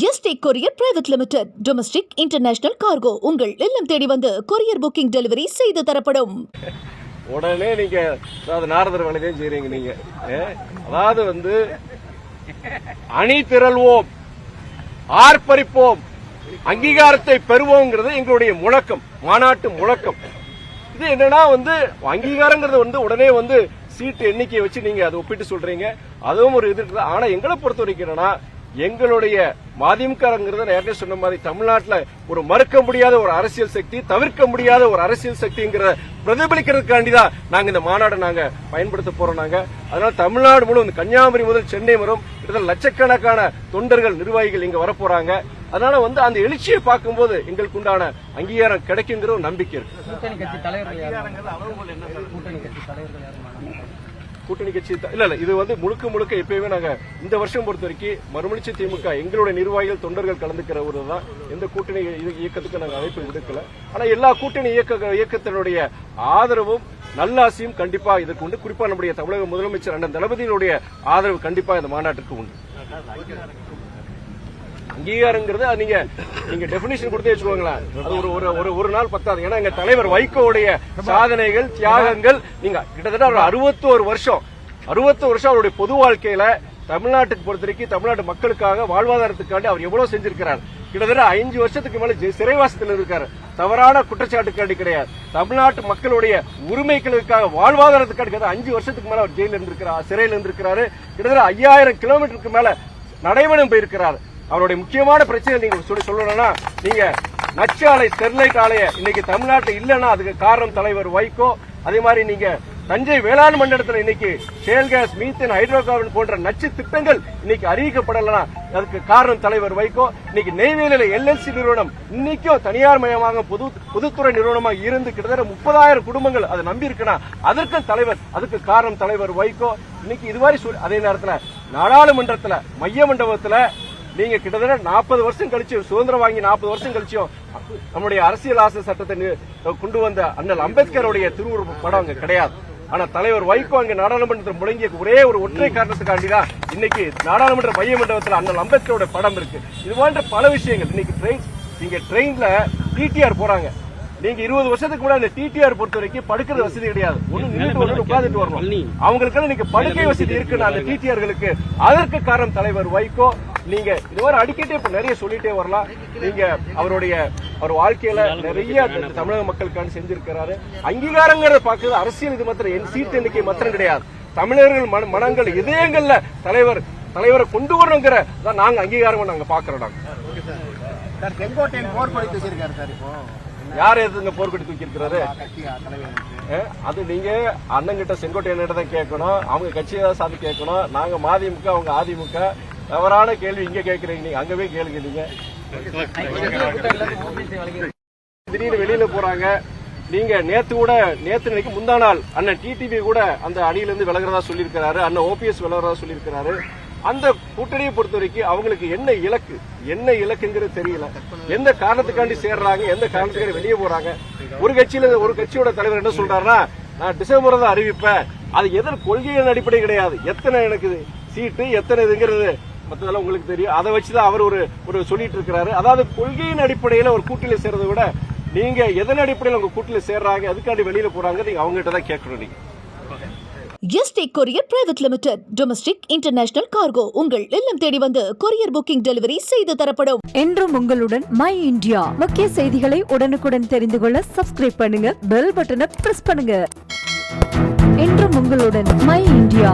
ST courier private limited domestic international cargo உங்கள் இல்லம் தேடி வந்து கொரியர் புக்கிங் டெலிவரி செய்து தரப்படும். உடனே நீங்க அதாவது நாரதர் வேலையதையும் செய்றீங்க நீங்க. ஏ? அதாவது வந்து அணி திரள்வோம் ஆர்ப்பரிப்போம் அங்கீகாரத்தை பெறுவோங்கிறது எங்களுடைய முழக்கம் மாநாட்டு முழக்கம். இது என்னன்னா வந்து அங்கீகாரங்கிறது வந்து உடனே வந்து சீட்டு எண்ணிக்கையை வச்சு நீங்க அதை ஒப்பிட்டு சொல்றீங்க. அதுவும் ஒரு இது இருக்குது. ஆனா எங்களை பொறுத்த வரைக்கும் என்னன்னா எங்களுடைய மதிமுகங்கிறது நேரடியாக சொன்ன மாதிரி தமிழ்நாட்டில் ஒரு மறுக்க முடியாத ஒரு அரசியல் சக்தி தவிர்க்க முடியாத ஒரு அரசியல் சக்திங்கிற பிரதிபலிக்கிறதுக்காண்டி தான் நாங்கள் இந்த மாநாடை நாங்கள் பயன்படுத்த போறோம் நாங்கள் அதனால தமிழ்நாடு முழுவதும் கன்னியாகுமரி முதல் சென்னை வரும். கிட்டத்தட்ட லட்சக்கணக்கான தொண்டர்கள் நிர்வாகிகள் இங்க வரப்போறாங்க. அதனால வந்து அந்த எழுச்சியை பார்க்கும்போது எங்களுக்கு உண்டான அங்கீகாரம் கிடைக்குங்கிற ஒரு நம்பிக்கை இருக்கு. கூட்டணி கட்சி இல்ல இல்ல இது வந்து முழுக்க முழுக்க எப்பயுமே நாங்க இந்த வருஷம் பொறுத்த வரைக்கும் மறுமலர்ச்சி திமுக எங்களுடைய நிர்வாகிகள் தொண்டர்கள் கலந்துக்கிற ஒரு தான். எந்த கூட்டணி இயக்கத்துக்கு நாங்க அழைப்பு விடுக்கல. ஆனா எல்லா கூட்டணி இயக்க இயக்கத்தினுடைய ஆதரவும் நல்லாசியும் கண்டிப்பா இதற்கு உண்டு. குறிப்பா நம்முடைய தமிழக முதலமைச்சர் அண்ணன் தளபதியினுடைய ஆதரவு கண்டிப்பா இந்த மாநாட்டுக்கு உண்டு. அங்கீகாரங்கிறது அது நீங்க நீங்க டெபினிஷன் கொடுத்தே வச்சுக்கோங்களேன். அது ஒரு ஒரு ஒரு ஒரு நாள் பத்தாது. ஏன்னா எங்க தலைவர் வைகோவுடைய சாதனைகள் தியாகங்கள் நீங்க கிட்டத்தட்ட ஒரு அறுபத்தோரு வருஷம் அறுபத்து வருஷம் அவருடைய பொது வாழ்க்கையில தமிழ்நாட்டுக்கு பொறுத்த வரைக்கும் தமிழ்நாட்டு மக்களுக்காக வாழ்வாதாரத்துக்காண்டி அவர் எவ்வளவு செஞ்சிருக்கிறார். கிட்டத்தட்ட அஞ்சு வருஷத்துக்கு மேல ஜெ- சிறைவாசத்தில் இருக்காரு. தவறான குற்றச்சாட்டுக்காண்டி கிடையாது. தமிழ்நாட்டு மக்களுடைய உரிமைகளுக்காக வாழ்வாதாரத்துக்காண்டி கிடையாது. அஞ்சு வருஷத்துக்கு மேல அவர் ஜெயில இருந்திருக்கிறார் சிறையில் இருந்திருக்கிறாரு. கிட்டத்தட்ட ஐயாயிரம் கிலோமீட்டருக்கு மேல நடைபெறும் போயிருக்கிறார். அவருடைய முக்கியமான பிரச்சனை நீங்க சொல்லி சொல்லணும்னா நீங்க நச்சு ஆலை ஸ்டெர்லைட் ஆலைய இன்னைக்கு தமிழ்நாட்டில் இல்லைன்னா அதுக்கு காரணம் தலைவர் வைகோ. அதே மாதிரி நீங்க தஞ்சை வேளாண் மண்டலத்தில் இன்னைக்கு shale gas methane hydrocarbon போன்ற நச்சு திட்டங்கள் இன்னைக்கு அறிவிக்கப்படலாம் அதுக்கு காரணம் தலைவர் வைகோ. இன்னைக்கு நெய்வேலியில எல்எல்சி நிறுவனம் இன்னைக்கும் தனியார் மயமாக பொது பொதுத்துறை நிறுவனமாக இருந்து கிட்டத்தட்ட முப்பதாயிரம் குடும்பங்கள் அதை நம்பி இருக்குன்னா அதற்கும் தலைவர் அதுக்கு காரணம் தலைவர் வைகோ. இன்னைக்கு இது மாதிரி அதே நேரத்தில் நாடாளுமன்றத்தில் மைய மண்டபத்தில் நீங்க கிட்டத்தட்ட நாற்பது வருஷம் கழிச்சு சுதந்திரம் வாங்கி நாற்பது வருஷம் கழிச்சும் நம்முடைய அரசியல் ஆசை சட்டத்தை கொண்டு வந்த அண்ணல் அம்பேத்கருடைய திருவுருவ படம் அங்க கிடையாது. ஆனா தலைவர் வைகோ அங்க நாடாளுமன்றத்தில் முழங்கிய ஒரே ஒரு ஒற்றை காரணத்துக்காண்டி தான் இன்னைக்கு நாடாளுமன்ற மைய மண்டபத்தில் அண்ணல் அம்பேத்கரோட படம் இருக்கு. இது போன்ற பல விஷயங்கள். இன்னைக்கு ட்ரெயின் நீங்க ட்ரெயின்ல டிடிஆர் போறாங்க. நீங்க இருபது வருஷத்துக்கு முன்னாடி டிடிஆர் பொறுத்த வரைக்கும் படுக்கிறது வசதி கிடையாது. ஒண்ணு நின்றுட்டு வரணும் உட்கார்ந்துட்டு வரணும். அவங்களுக்கு இன்னைக்கு படுக்கை வசதி இருக்குன்னு அந்த டிடிஆர்களுக்கு அதற்கு காரணம் தலைவர் வைகோ. நீங்க இது மாதிரி அடிக்கடி இப்ப நிறைய சொல்லிட்டே வரலாம். நீங்க அவருடைய அவர் வாழ்க்கையில நிறைய தமிழக மக்களுக்கான செஞ்சிருக்கிறாரு. அங்கீகாரங்கிறத பார்க்கறது அரசியல் இது மாத்திரம் என் சீட்டு எண்ணிக்கை மாத்திரம் கிடையாது. தமிழர்கள் மன- மனங்கள் இதயங்கள்ல தலைவர் தலைவரை கொண்டு வரணுங்கிற தான் நாங்க அங்கீகாரம் நாங்க பாக்குறோம் நாங்க. செங்கோட்டையன் போர் கொடி தூக்கியிருக்காரு சார் இப்போ. யார் எதுங்க போர்க்கொடி தூக்கி இருக்கிறாரு கட்சி தலைவர் அஹ், அது நீங்க அண்ணங்கிட்ட செங்கோட்டையன்கிட்ட தான் கேட்கணும். அவங்க கட்சியை சார்ந்து கேட்கணும். நாங்க மதிமுக அவங்க அதிமுக. தவறான கேள்வி இங்க கேட்கறீங்க நீங்க அங்க போய் கேளுங்க திடீர்னு வெளியில போறாங்க. நீங்க நேத்து கூட நேத்து நினைக்க முந்தா நாள் அண்ணன் டிடிவி கூட அந்த அணியில இருந்து விலகிறதா சொல்லியிருக்கிறாரு. அண்ணன் ஓபிஎஸ் விலகிறதா சொல்லியிருக்கிறாரு. அந்த கூட்டணியை பொறுத்த வரைக்கும் அவங்களுக்கு என்ன இலக்கு? என்ன இலக்குங்கிறது தெரியல. எந்த காரணத்துக்காண்டி சேர்றாங்க? எந்த காரணத்துக்காண்டி வெளியே போறாங்க? ஒரு கட்சியில ஒரு கட்சியோட தலைவர் என்ன சொல்றாருன்னா நான் டிசம்பர் தான் அறிவிப்பேன். அது எதன் கொள்கையின் அடிப்படை கிடையாது. எத்தனை எனக்கு சீட்டு எத்தனை இதுங்கிறது மற்றதெல்லாம் உங்களுக்கு தெரியும். அதை வச்சுதான் அவர் ஒரு ஒரு சொல்லிட்டு இருக்கிறாரு. அதாவது கொள்கையின் அடிப்படையில ஒரு கூட்டில சேர்றதை விட நீங்க எதன் அடிப்படையில் உங்க கூட்டில சேர்றாங்க அதுக்காண்டி வெளியில போறாங்க நீங்க அவங்க கிட்ட தான் கேட்கணும் நீங்க. ST courier private limited domestic international cargo உங்கள் இல்லம் தேடி வந்து கொரியர் புக்கிங் டெலிவரி செய்து தரப்படும். என்றும் உங்களுடன் மை இந்தியா முக்கிய செய்திகளை உடனுக்குடன் தெரிந்து கொள்ள சப்ஸ்கிரைப் பண்ணுங்க பெல் பட்டனை பிரஸ் பண்ணுங்க. என்றும் உங்களுடன் மை இந்தியா